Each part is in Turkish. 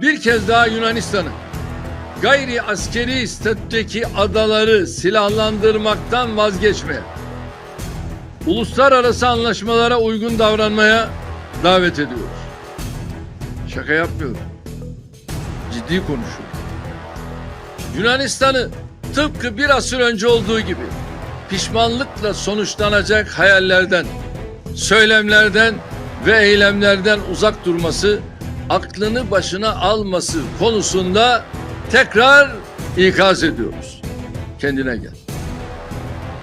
bir kez daha Yunanistan'ı gayri askeri statüdeki adaları silahlandırmaktan vazgeçmeye, uluslararası anlaşmalara uygun davranmaya davet ediyoruz. Şaka yapmıyorum. Ciddi konuşuyorum. Yunanistan'ı tıpkı bir asır önce olduğu gibi pişmanlıkla sonuçlanacak hayallerden, söylemlerden ve eylemlerden uzak durması, aklını başına alması konusunda tekrar ikaz ediyoruz. Kendine gel.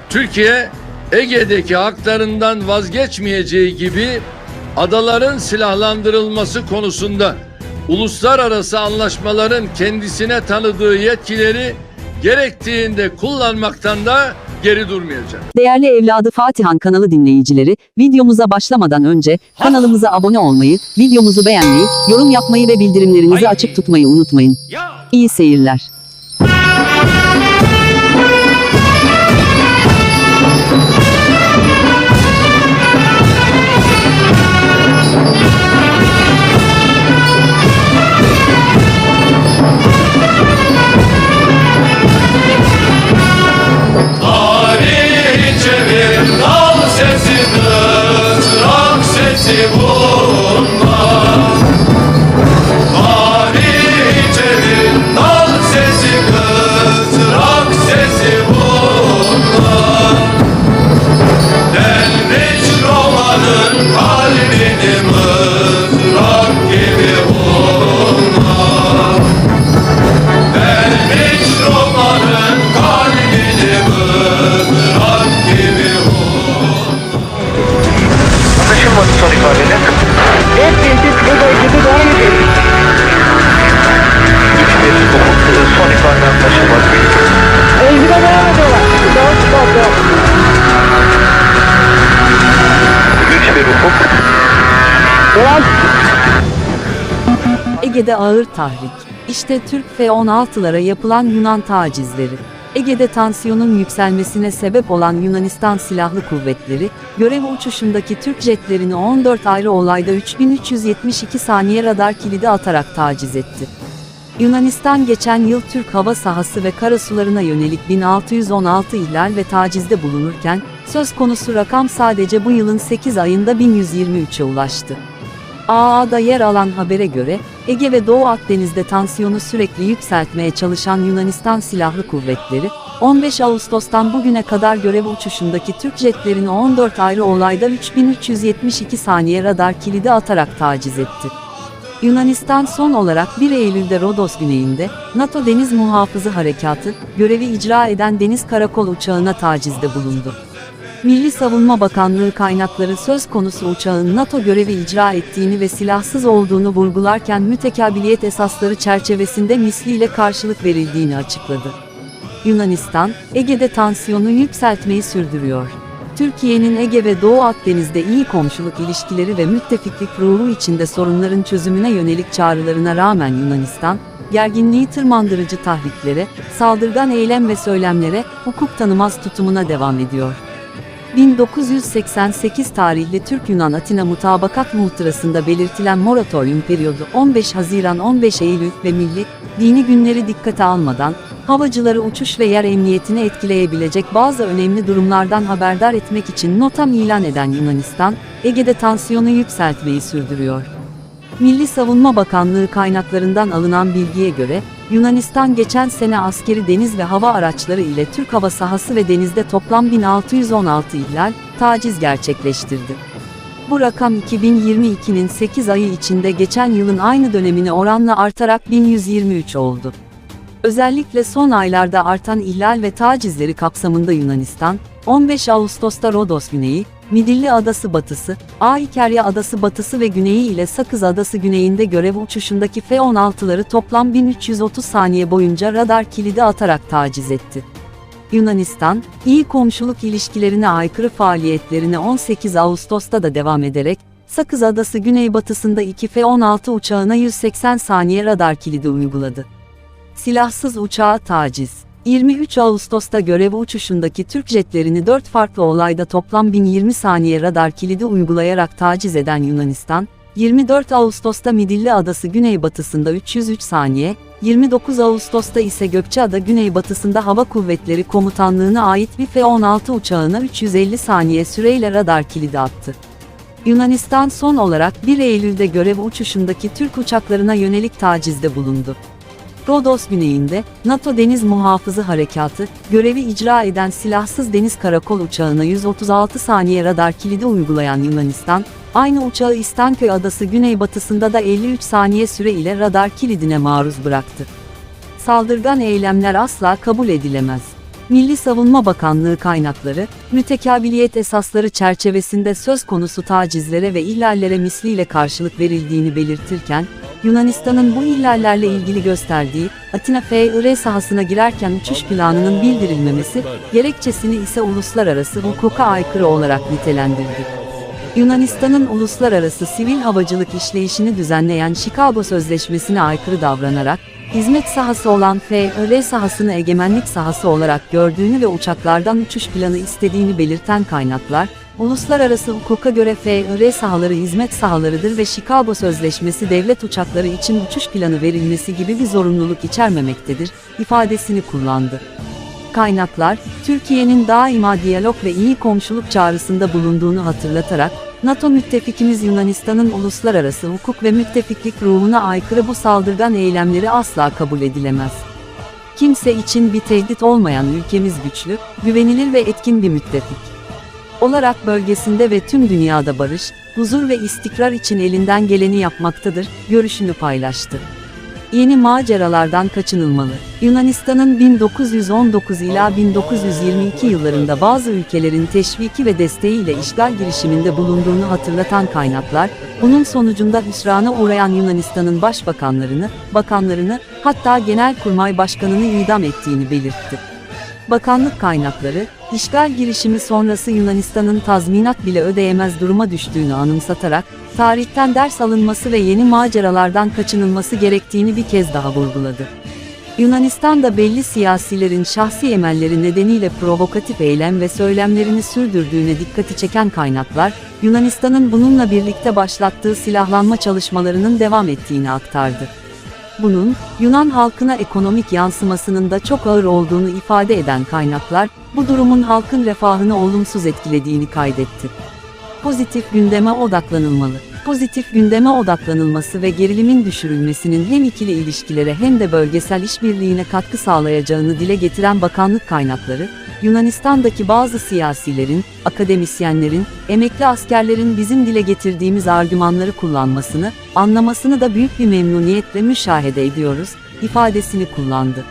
Türkiye Ege'deki haklarından vazgeçmeyeceği gibi adaların silahlandırılması konusunda uluslararası anlaşmaların kendisine tanıdığı yetkileri gerektiğinde kullanmaktan da geri durmayacak. Değerli evladı Fatihan kanalı dinleyicileri, videomuza başlamadan önce kanalımıza abone olmayı, videomuzu beğenmeyi, yorum yapmayı ve bildirimlerinizi açık tutmayı unutmayın. İyi seyirler. Ege'de ağır tahrik. İşte Türk F-16'lara yapılan Yunan tacizleri. Ege'de tansiyonun yükselmesine sebep olan Yunanistan Silahlı Kuvvetleri, görev uçuşundaki Türk jetlerini 14 ayrı olayda 3372 saniye radar kilidi atarak taciz etti. Yunanistan geçen yıl Türk hava sahası ve karasularına yönelik 1616 ihlal ve tacizde bulunurken, söz konusu rakam sadece bu yılın 8 ayında 1123'e ulaştı. AA'da yer alan habere göre, Ege ve Doğu Akdeniz'de tansiyonu sürekli yükseltmeye çalışan Yunanistan Silahlı Kuvvetleri, 15 Ağustos'tan bugüne kadar görev uçuşundaki Türk jetlerini 14 ayrı olayda 3372 saniye radar kilidi atarak taciz etti. Yunanistan son olarak 1 Eylül'de Rodos güneyinde, NATO Deniz Muhafızı Harekatı, görevi icra eden Deniz Karakol uçağına tacizde bulundu. Milli Savunma Bakanlığı kaynakları söz konusu uçağın NATO görevi icra ettiğini ve silahsız olduğunu vurgularken mütekabiliyet esasları çerçevesinde misliyle karşılık verildiğini açıkladı. Yunanistan, Ege'de tansiyonu yükseltmeyi sürdürüyor. Türkiye'nin Ege ve Doğu Akdeniz'de iyi komşuluk ilişkileri ve müttefiklik ruhu içinde sorunların çözümüne yönelik çağrılarına rağmen Yunanistan, gerginliği tırmandırıcı tahriklere, saldırgan eylem ve söylemlere, hukuk tanımaz tutumuna devam ediyor. 1988 tarihli Türk-Yunan Atina Mutabakat Muhtırası'nda belirtilen moratorium periyodu 15 Haziran 15 Eylül ve milli, dini günleri dikkate almadan, havacıları uçuş ve yer emniyetini etkileyebilecek bazı önemli durumlardan haberdar etmek için notam ilan eden Yunanistan, Ege'de tansiyonu yükseltmeyi sürdürüyor. Milli Savunma Bakanlığı kaynaklarından alınan bilgiye göre, Yunanistan geçen sene askeri deniz ve hava araçları ile Türk hava sahası ve denizde toplam 1616 ihlal, taciz gerçekleştirdi. Bu rakam 2022'nin 8 ayı içinde geçen yılın aynı dönemine oranla artarak 1123 oldu. Özellikle son aylarda artan ihlal ve tacizleri kapsamında Yunanistan, 15 Ağustos'ta Rodos Güneyi, Midilli Adası Batısı, Aikerya Adası Batısı ve Güneyi ile Sakız Adası Güneyinde görev uçuşundaki F-16'ları toplam 1330 saniye boyunca radar kilidi atarak taciz etti. Yunanistan, iyi komşuluk ilişkilerine aykırı faaliyetlerine 18 Ağustos'ta da devam ederek, Sakız Adası güneybatısında 2 F-16 uçağına 180 saniye radar kilidi uyguladı. Silahsız uçağa taciz. 23 Ağustos'ta görev uçuşundaki Türk jetlerini 4 farklı olayda toplam 1020 saniye radar kilidi uygulayarak taciz eden Yunanistan, 24 Ağustos'ta Midilli Adası güneybatısında 303 saniye, 29 Ağustos'ta ise Gökçeada güneybatısında Hava Kuvvetleri Komutanlığı'na ait bir F-16 uçağına 350 saniye süreyle radar kilidi attı. Yunanistan son olarak 1 Eylül'de görev uçuşundaki Türk uçaklarına yönelik tacizde bulundu. Rodos güneyinde, NATO Deniz Muhafızı Harekatı, görevi icra eden silahsız deniz karakol uçağına 136 saniye radar kilidi uygulayan Yunanistan, aynı uçağı İstanköy Adası güneybatısında da 53 saniye süre ile radar kilidine maruz bıraktı. Saldırgan eylemler asla kabul edilemez. Milli Savunma Bakanlığı kaynakları, mütekabiliyet esasları çerçevesinde söz konusu tacizlere ve ihlallere misliyle karşılık verildiğini belirtirken, Yunanistan'ın bu ihlallerle ilgili gösterdiği, Atina FIR sahasına girerken uçuş planının bildirilmemesi, gerekçesini ise uluslararası hukuka aykırı olarak nitelendirdi. Yunanistan'ın uluslararası sivil havacılık işleyişini düzenleyen Chicago Sözleşmesi'ne aykırı davranarak, hizmet sahası olan FIR sahasını egemenlik sahası olarak gördüğünü ve uçaklardan uçuş planı istediğini belirten kaynaklar, uluslararası hukuka göre FIR sahaları hizmet sahalarıdır ve Chicago Sözleşmesi devlet uçakları için uçuş planı verilmesi gibi bir zorunluluk içermemektedir, ifadesini kullandı. Kaynaklar, Türkiye'nin daima diyalog ve iyi komşuluk çağrısında bulunduğunu hatırlatarak, NATO müttefikimiz Yunanistan'ın uluslararası hukuk ve müttefiklik ruhuna aykırı bu saldırgan eylemleri asla kabul edilemez. Kimse için bir tehdit olmayan ülkemiz güçlü, güvenilir ve etkin bir müttefik. Olarak bölgesinde ve tüm dünyada barış, huzur ve istikrar için elinden geleni yapmaktadır, görüşünü paylaştı. Yeni maceralardan kaçınılmalı. Yunanistan'ın 1919 ila 1922 yıllarında bazı ülkelerin teşviki ve desteğiyle işgal girişiminde bulunduğunu hatırlatan kaynaklar, bunun sonucunda hüsrana uğrayan Yunanistan'ın başbakanlarını, bakanlarını, hatta genelkurmay başkanını idam ettiğini belirtti. Bakanlık kaynakları, işgal girişimi sonrası Yunanistan'ın tazminat bile ödeyemez duruma düştüğünü anımsatarak, tarihten ders alınması ve yeni maceralardan kaçınılması gerektiğini bir kez daha vurguladı. Yunanistan'da belli siyasilerin şahsi emelleri nedeniyle provokatif eylem ve söylemlerini sürdürdüğüne dikkati çeken kaynaklar, Yunanistan'ın bununla birlikte başlattığı silahlanma çalışmalarının devam ettiğini aktardı. Bunun, Yunan halkına ekonomik yansımasının da çok ağır olduğunu ifade eden kaynaklar, bu durumun halkın refahını olumsuz etkilediğini kaydetti. Pozitif gündeme odaklanılmalı. Pozitif gündeme odaklanılması ve gerilimin düşürülmesinin hem ikili ilişkilere hem de bölgesel işbirliğine katkı sağlayacağını dile getiren bakanlık kaynakları, Yunanistan'daki bazı siyasilerin, akademisyenlerin, emekli askerlerin bizim dile getirdiğimiz argümanları kullanmasını, anlamasını da büyük bir memnuniyetle müşahede ediyoruz, ifadesini kullandı.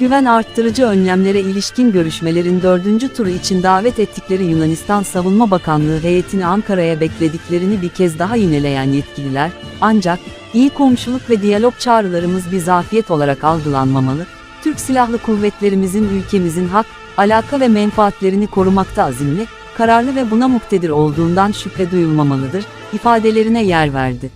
Güven arttırıcı önlemlere ilişkin görüşmelerin dördüncü turu için davet ettikleri Yunanistan Savunma Bakanlığı heyetini Ankara'ya beklediklerini bir kez daha yineleyen yetkililer, ancak iyi komşuluk ve diyalog çağrılarımız bir zafiyet olarak algılanmamalı, Türk Silahlı Kuvvetlerimizin ülkemizin hak, alaka ve menfaatlerini korumakta azimli, kararlı ve buna muktedir olduğundan şüphe duyulmamalıdır, ifadelerine yer verdi.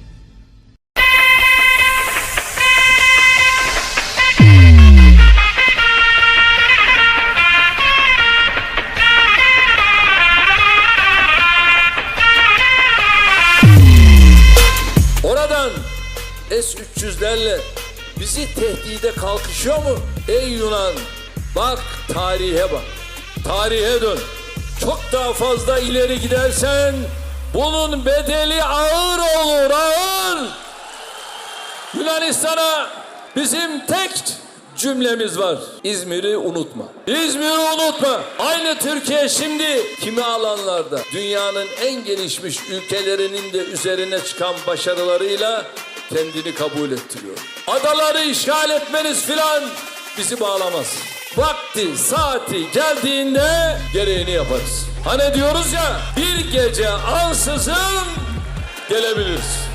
Oradan S-300'lerle bizi tehdide kalkışıyor mu? Ey Yunan bak tarihe bak. Tarihe dön. Çok daha fazla ileri gidersen bunun bedeli ağır olur ağır. Yunanistan'a bizim tek cümlemiz var. İzmir'i unutma. İzmir'i unutma. Aynı Türkiye şimdi kimi alanlarda dünyanın en gelişmiş ülkelerinin de üzerine çıkan başarılarıyla kendini kabul ettiriyor. Adaları işgal etmeniz filan bizi bağlamaz. Vakti, saati geldiğinde gereğini yaparız. Hani diyoruz ya bir gece ansızın gelebiliriz.